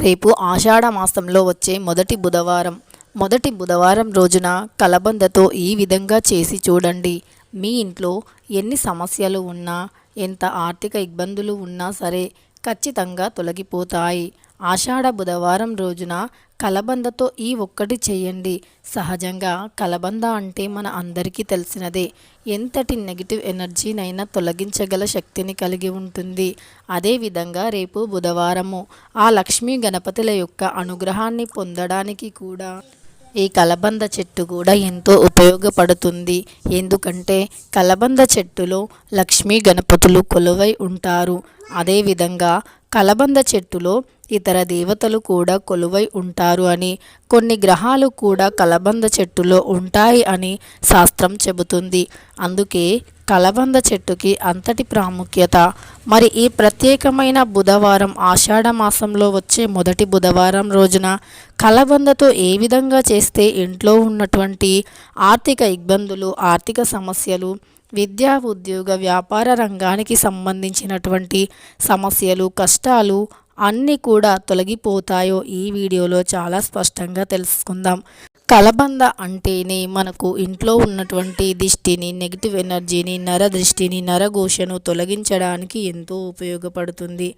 రేపు ఆషాఢ మాసంలో వచ్చే మొదటి బుధవారం. మొదటి బుధవారం రోజున కలబందతో ఈ విధంగా చేసి చూడండి. మీ ఇంట్లో ఎన్ని సమస్యలు ఉన్నా ఎంత ఆర్థిక ఇబ్బందులు ఉన్నా సరే ఖచ్చితంగా తొలగిపోతాయి. ఆషాఢ బుధవారం రోజున కలబందతో ఈ ఒక్కటి చేయండి. సహజంగా కలబంద అంటే మన అందరికీ తెలిసినదే. ఎంతటి నెగిటివ్ ఎనర్జీనైనా తొలగించగల శక్తిని కలిగి ఉంటుంది. అదేవిధంగా రేపు బుధవారము ఆ లక్ష్మీ గణపతుల యొక్క అనుగ్రహాన్ని పొందడానికి కూడా ఈ కలబంద చెట్టు కూడా ఎంతో ఉపయోగపడుతుంది. ఎందుకంటే కలబంద చెట్టులో లక్ష్మీ గణపతులు కొలువై ఉంటారు. అదేవిధంగా కలబంద చెట్టులో ఇతర దేవతలు కూడా కొలువై ఉంటారు అని కొన్ని గ్రహాలు కూడా కలబంద చెట్టులో ఉంటాయి అని శాస్త్రం చెబుతుంది. అందుకే కలబంద చెట్టుకి అంతటి ప్రాముఖ్యత. మరి ఈ ప్రత్యేకమైన బుధవారం ఆషాఢ మాసంలో వచ్చే మొదటి బుధవారం రోజున కలబందతో ఏ విధంగా చేస్తే ఇంట్లో ఉన్నటువంటి ఆర్థిక ఇబ్బందులు ఆర్థిక సమస్యలు విద్యా ఉద్యోగ వ్యాపార రంగానికి సంబంధించినటువంటి సమస్యలు కష్టాలు అన్నీ కూడా తొలగిపోతాయో ఈ వీడియోలో చాలా స్పష్టంగా తెలుసుకుందాం. కలబంద అంటేనే మనకు ఇంట్లో ఉన్నటువంటి దిష్టిని నెగిటివ్ ఎనర్జీని నర దృష్టిని నరఘోషను తొలగించడానికి ఎంతో ఉపయోగపడుతుంది.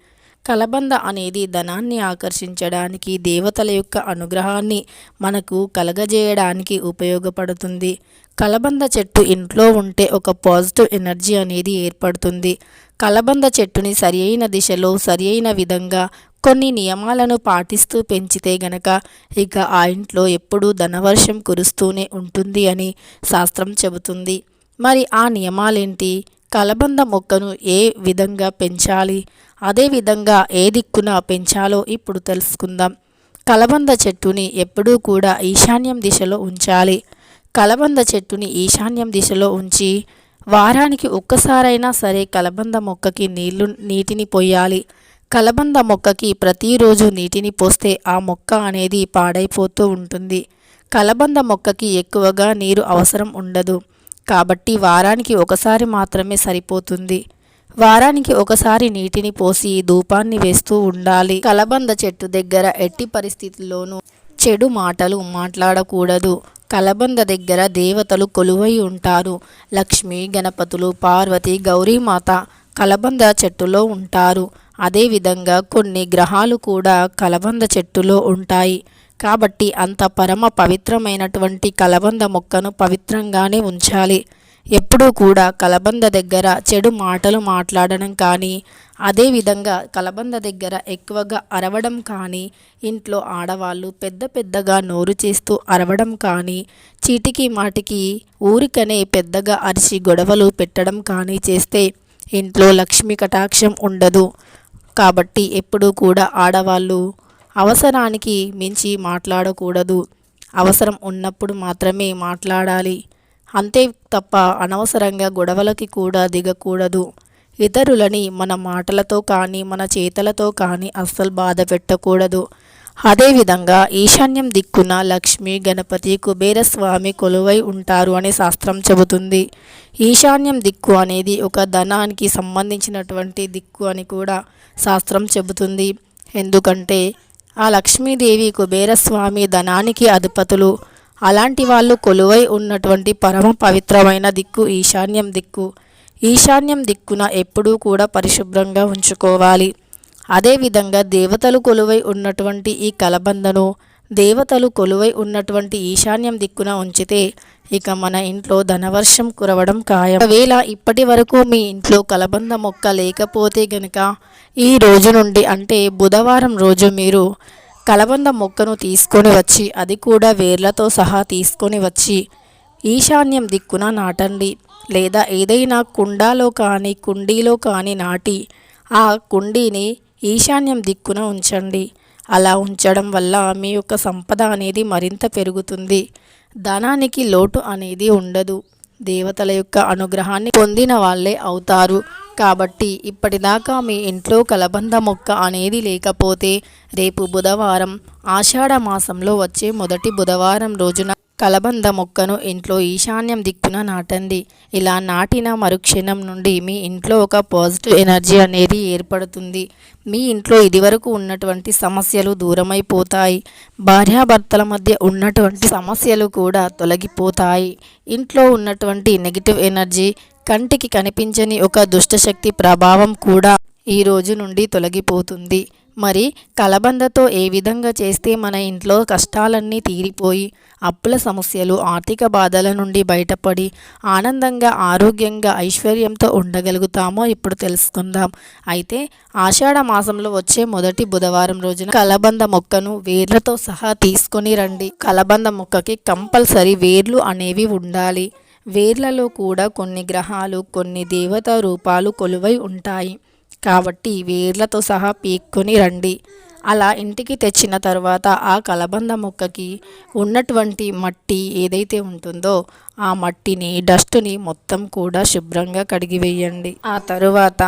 కలబంద అనేది ధనాన్ని ఆకర్షించడానికి దేవతల యొక్క అనుగ్రహాన్ని మనకు కలగజేయడానికి ఉపయోగపడుతుంది. కలబంద చెట్టు ఇంట్లో ఉంటే ఒక పాజిటివ్ ఎనర్జీ అనేది ఏర్పడుతుంది. కలబంద చెట్టుని సరి అయిన దిశలో సరి అయిన విధంగా కొన్ని నియమాలను పాటిస్తూ పెంచితే గనక ఇక ఆ ఇంట్లో ఎప్పుడూ ధనవర్షం కురుస్తూనే ఉంటుంది అని శాస్త్రం చెబుతుంది. మరి ఆ నియమాలేంటి? కలబంద మొక్కను ఏ విధంగా పెంచాలి? అదేవిధంగా ఏ దిక్కున పెంచాలో ఇప్పుడు తెలుసుకుందాం. కలబంద చెట్టుని ఎప్పుడూ కూడా ఈశాన్యం దిశలో ఉంచాలి. కలబంద చెట్టుని ఈశాన్యం దిశలో ఉంచి వారానికి ఒక్కసారైనా సరే కలబంద మొక్కకి నీళ్ళు నీటిని పోయాలి. కలబంద మొక్కకి ప్రతిరోజు నీటిని పోస్తే ఆ మొక్క అనేది పాడైపోతూ ఉంటుంది. కలబంద మొక్కకి ఎక్కువగా నీరు అవసరం ఉండదు. కాబట్టి వారానికి ఒకసారి మాత్రమే సరిపోతుంది. వారానికి ఒకసారి నీటిని పోసి ధూపాన్ని వేస్తూ ఉండాలి. కలబంద చెట్టు దగ్గర ఎట్టి పరిస్థితుల్లోనూ చెడు మాటలు మాట్లాడకూడదు. కలబంద దగ్గర దేవతలు కొలువై ఉంటారు. లక్ష్మి గణపతులు పార్వతి గౌరీమాత కలబంద చెట్టులో ఉంటారు. అదేవిధంగా కొన్ని గ్రహాలు కూడా కలబంద చెట్టులో ఉంటాయి. కాబట్టి అంత పరమ పవిత్రమైనటువంటి కలబంద మొక్కను పవిత్రంగానే ఉంచాలి. ఎప్పుడూ కూడా కలబంద దగ్గర చెడు మాటలు మాట్లాడడం కానీ అదేవిధంగా కలబంద దగ్గర ఎక్కువగా అరవడం కానీ ఇంట్లో ఆడవాళ్ళు పెద్ద పెద్దగా నోరు చేస్తూ అరవడం కానీ చీటికి మాటికి ఊరికనే పెద్దగా అరిచి గొడవలు పెట్టడం కానీ చేస్తే ఇంట్లో లక్ష్మీ కటాక్షం ఉండదు. కాబట్టి ఎప్పుడూ కూడా ఆడవాళ్ళు అవసరానికి మించి మాట్లాడకూడదు. అవసరం ఉన్నప్పుడు మాత్రమే మాట్లాడాలి. అంతే తప్ప అనవసరంగా గొడవలకి కూడా దిగకూడదు. ఇతరులని మన మాటలతో కానీ మన చేతలతో కానీ అస్సలు బాధ పెట్టకూడదు. అదేవిధంగా ఈశాన్యం దిక్కున లక్ష్మి గణపతి కుబేరస్వామి కొలువై ఉంటారు అని శాస్త్రం చెబుతుంది. ఈశాన్యం దిక్కు అనేది ఒక ధనానికి సంబంధించినటువంటి దిక్కు అని కూడా శాస్త్రం చెబుతుంది. ఎందుకంటే ఆ లక్ష్మీదేవి కుబేరస్వామి ధనానికి అధిపతులు. అలాంటి వాళ్ళు కొలువై ఉన్నటువంటి పరమ పవిత్రమైన దిక్కు ఈశాన్యం దిక్కు. ఈశాన్యం దిక్కున ఎప్పుడూ కూడా పరిశుభ్రంగా ఉంచుకోవాలి. అదేవిధంగా దేవతలు కొలువై ఉన్నటువంటి ఈ కలబందను దేవతలు కొలువై ఉన్నటువంటి ఈశాన్యం దిక్కున ఉంచితే ఇక మన ఇంట్లో ధనవర్షం కురవడం ఖాయం. ఒకవేళ ఇప్పటి వరకు మీ ఇంట్లో కలబంద మొక్క లేకపోతే గనక ఈ రోజు నుండి అంటే బుధవారం రోజు మీరు కలబంద మొక్కను తీసుకొని వచ్చి అది కూడా వేర్లతో సహా తీసుకొని వచ్చి ఈశాన్యం దిక్కున నాటండి. లేదా ఏదైనా కుండాలో కానీ కుండీలో కానీ నాటి ఆ కుండీని ఈశాన్యం దిక్కున ఉంచండి. అలా ఉంచడం వల్ల మీ యొక్క సంపద అనేది మరింత పెరుగుతుంది. ధనానికి లోటు అనేది ఉండదు. దేవతల యొక్క అనుగ్రహాన్ని పొందిన వాళ్ళే అవుతారు. కాబట్టి ఇప్పటిదాకా మీ ఇంట్లో కలబంద మొక్క అనేది లేకపోతే రేపు బుధవారం ఆషాఢ మాసంలో వచ్చే మొదటి బుధవారం రోజున కలబంద మొక్కను ఇంట్లో ఈశాన్యం దిక్కున నాటండి. ఇలా నాటిన మరుక్షణం నుండి మీ ఇంట్లో ఒక పాజిటివ్ ఎనర్జీ అనేది ఏర్పడుతుంది. మీ ఇంట్లో ఇదివరకు ఉన్నటువంటి సమస్యలు దూరమైపోతాయి. భార్యాభర్తల మధ్య ఉన్నటువంటి సమస్యలు కూడా తొలగిపోతాయి. ఇంట్లో ఉన్నటువంటి నెగిటివ్ ఎనర్జీ కంటికి కనిపించని ఒక దుష్టశక్తి ప్రభావం కూడా ఈ రోజు నుండి తొలగిపోతుంది. మరి కలబందతో ఏ విధంగా చేస్తే మన ఇంట్లో కష్టాలన్నీ తీరిపోయి అప్పుల సమస్యలు ఆర్థిక బాధల నుండి బయటపడి ఆనందంగా ఆరోగ్యంగా ఐశ్వర్యంతో ఉండగలుగుతామో ఇప్పుడు తెలుసుకుందాం. అయితే ఆషాఢ మాసంలో వచ్చే మొదటి బుధవారం రోజున కలబంద మొక్కను వేర్లతో సహా తీసుకొని రండి. కలబంద మొక్కకి కంపల్సరీ వేర్లు అనేవి ఉండాలి. వేర్లలో కూడా కొన్ని గ్రహాలు కొన్ని దేవతా రూపాలు కొలువై ఉంటాయి. కాబట్టి వేర్లతో సహా పీక్కొని రండి. అలా ఇంటికి తెచ్చిన తర్వాత ఆ కలబంద మొక్కకి ఉన్నటువంటి మట్టి ఏదైతే ఉంటుందో ఆ మట్టిని డస్ట్ని మొత్తం కూడా శుభ్రంగా కడిగివేయండి ఆ తరువాత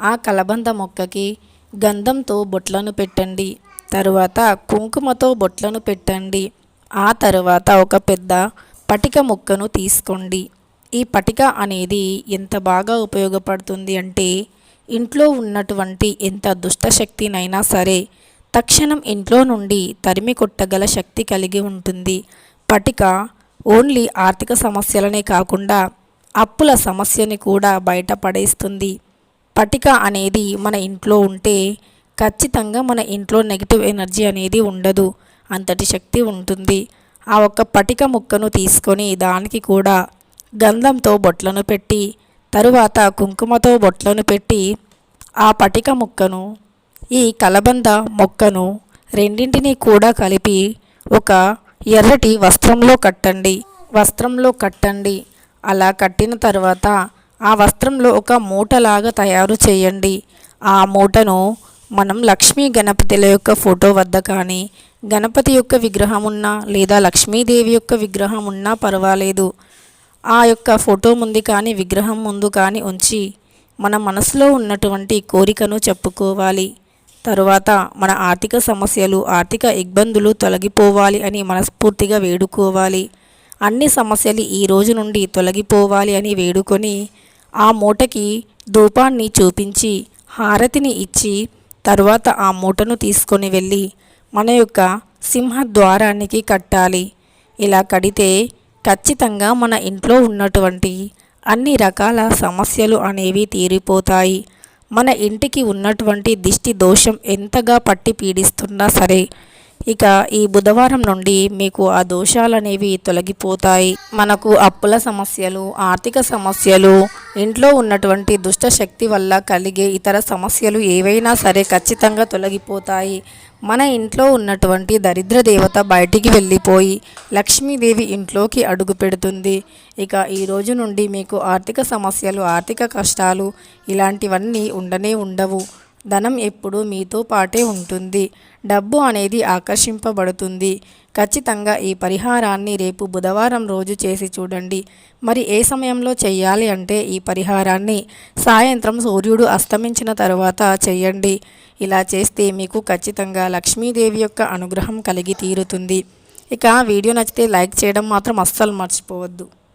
ఆ కలబంద మొక్కకి గంధంతో బొట్లను పెట్టండి. తరువాత కుంకుమతో బొట్లను పెట్టండి. ఆ తరువాత ఒక పెద్ద పటిక మొక్కను తీసుకోండి. ఈ పటిక అనేది ఎంత బాగా ఉపయోగపడుతుంది అంటే ఇంట్లో ఉన్నటువంటి ఎంత దుష్టశక్తినైనా సరే తక్షణం ఇంట్లో నుండి తరిమి కొట్టగల శక్తి కలిగి ఉంటుంది. పటిక ఓన్లీ ఆర్థిక సమస్యలనే కాకుండా అప్పుల సమస్యని కూడా బయటపడేస్తుంది పటిక అనేది మన ఇంట్లో ఉంటే ఖచ్చితంగా మన ఇంట్లో నెగిటివ్ ఎనర్జీ అనేది ఉండదు. అంతటి శక్తి ఉంటుంది. ఆ ఒక్క పటిక ముక్కను తీసుకొని దానికి కూడా గంధంతో బొట్లను పెట్టి తరువాత కుంకుమతో బొట్లను పెట్టి ఆ పటిక ముక్కను ఈ కలబంద మొక్కను రెండింటినీ కూడా కలిపి ఒక ఎర్రటి వస్త్రంలో కట్టండి. వస్త్రంలో కట్టండి. అలా కట్టిన తర్వాత ఆ వస్త్రంలో ఒక మూటలాగా తయారు చేయండి. ఆ మూటను మనం లక్ష్మీ గణపతుల యొక్క ఫోటో వద్ద కానీ గణపతి యొక్క విగ్రహం ఉన్నా లేదా లక్ష్మీదేవి యొక్క విగ్రహం ఉన్నా పర్వాలేదు. ఆ యొక్క ఫోటో ముందు కానీ విగ్రహం ముందు కానీ ఉంచి మన మనసులో ఉన్నటువంటి కోరికను చెప్పుకోవాలి. తరువాత మన ఆర్థిక సమస్యలు ఆర్థిక ఇబ్బందులు తొలగిపోవాలి అని మనస్ఫూర్తిగా వేడుకోవాలి. అన్ని సమస్యలు ఈ రోజు నుండి తొలగిపోవాలి అని వేడుకొని ఆ మూటకి ధూపాన్ని చూపించి హారతిని ఇచ్చి తరువాత ఆ మూటను తీసుకొని వెళ్ళి మన యొక్క సింహద్వారానికి కట్టాలి. ఇలా కడితే ఖచ్చితంగా మన ఇంట్లో ఉన్నటువంటి అన్ని రకాల సమస్యలు అనేవి తీరిపోతాయి. మన ఇంటికి ఉన్నటువంటి దిష్టి దోషం ఎంతగా పట్టి పీడిస్తున్నా సరే ఇక ఈ బుధవారం నుండి మీకు ఆ దోషాలు అనేవి తొలగిపోతాయి. మనకు అప్పుల సమస్యలు ఆర్థిక సమస్యలు ఇంట్లో ఉన్నటువంటి దుష్ట శక్తి వల్ల కలిగే ఇతర సమస్యలు ఏవైనా సరే ఖచ్చితంగా తొలగిపోతాయి. మన ఇంట్లో ఉన్నటువంటి దరిద్ర దేవత బయటికి వెళ్ళిపోయి లక్ష్మీదేవి ఇంట్లోకి అడుగు పెడుతుంది. ఇక ఈ రోజు నుండి మీకు ఆర్థిక సమస్యలు ఆర్థిక కష్టాలు ఇలాంటివన్నీ ఉండనే ఉండవు. ధనం ఎప్పుడూ మీతో పాటే ఉంటుంది. డబ్బు అనేది ఆకర్షింపబడుతుంది. ఖచ్చితంగా ఈ పరిహారాన్ని రేపు బుధవారం రోజు చేసి చూడండి. మరి ఏ సమయంలో చేయాలి అంటే ఈ పరిహారాన్ని? సాయంత్రం సూర్యుడు అస్తమించిన తర్వాత చేయండి ఇలా చేస్తే మీకు ఖచ్చితంగా లక్ష్మీదేవి యొక్క అనుగ్రహం కలిగి తీరుతుంది. ఇక వీడియో నచ్చితే లైక్ చేయడం మాత్రం అస్సలు మర్చిపోవద్దు.